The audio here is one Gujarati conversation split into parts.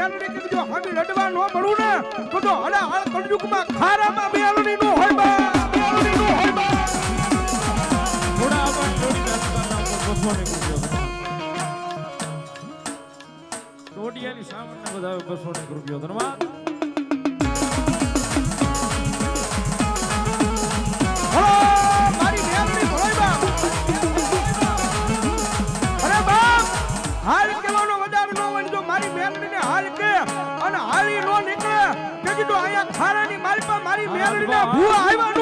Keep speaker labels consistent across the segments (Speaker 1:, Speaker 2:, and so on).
Speaker 1: મેલડી કે જો હામી લડવા નો મળું ને, તો તો હડા હાલ કળયુગમાં ખારામાં મેલડી નો હોય બા મેલડી નો હોય બા.
Speaker 2: થોડા આવા જોડી રાજકારણના ઉપર બસોને કૃપયો ટોડિયાની સામાનના બધા બસોને કૃપયો ધન્યવાદ
Speaker 1: હાલી નો નીકળે કે કીધું અહીંયા ખારાની મારી પાસે મારી મેલડી ને ભૂવા આવ્યા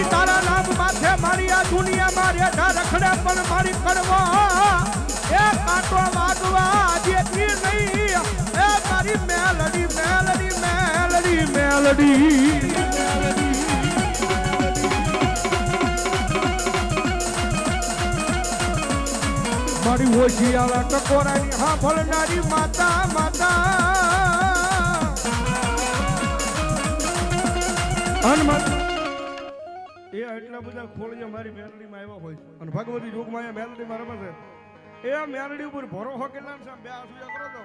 Speaker 1: મારી તારા નામ માથે મારી આ દુનિયામાં રેઠા રખડે પણ મારી કડવા એ કાંટો વાગવા જેથી નહીં. એ મારી મેલડી મેલડી મેલડી મેલડી. મારી હોશિયાળા ટકોરાની હા, ભળનારી માતા માતા. હનુમાન એ એટલા બધા ખોળિયા મારી મેલડીમાં આવ્યા હોય. અને ભગવતી જોગમાં અહીંયા મેલડીમાં રમે છે. એ મેલડી ઉપર ભરો કેટલા છે? બે આસુયા કરો તો.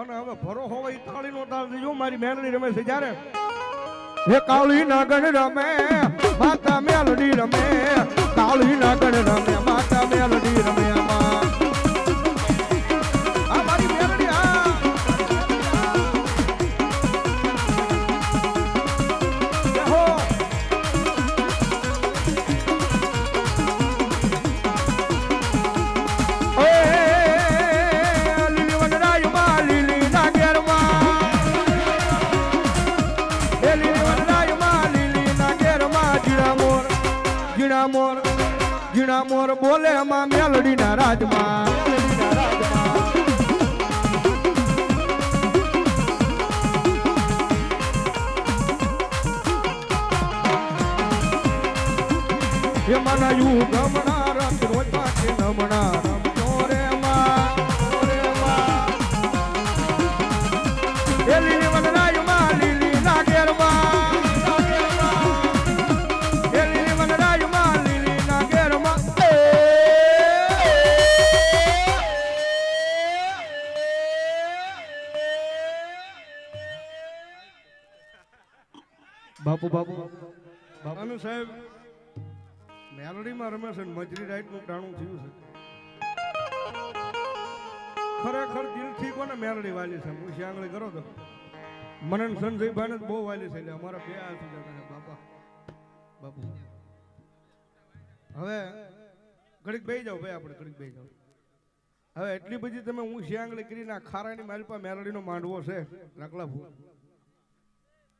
Speaker 1: અને હવે ભરો હોવા ઈ તાળી નો તાળ દેજો મારી મેલડી રમે છે. જ્યારે હે કાળી નાગણ રમે, માતા મેલડી રમે. કાળી નાગણ રમે, માતા મેલડી રમે. જીણા મોર ગીણા મોર બોલે માં મેલડીના રાજમાં. એ બાપુ બાપુ. બાપુ સાહેબ, મેલડીમાં રમે છે મજરી રાઈટનું ટાણું થયું છે. ખરેખર દિલથી કોને મેલડી વાલી છે? હું શ્યાંગળી કરો તો. મને સંજયભાઈને બહુ વાલી છે એટલે અમારા બે હાથ છે. બાપા, બાપુ. હવે ઘડીક બે જાઓ ભાઈ આપણે, ઘડીક બે જાઓ. હવે એટલી બધી તમે હું શ્યાંગળી કરીને આ ખારાની માલ પાસે મેલડીનો માંડવો છે રકલા ફૂલ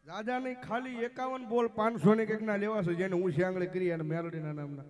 Speaker 1: દાદાની ખાલી એકાવન બોલ પાંચસો ને કંઈક ના લેવાશે, જેને હું આંગળી કરી અને મેલડીના નામના.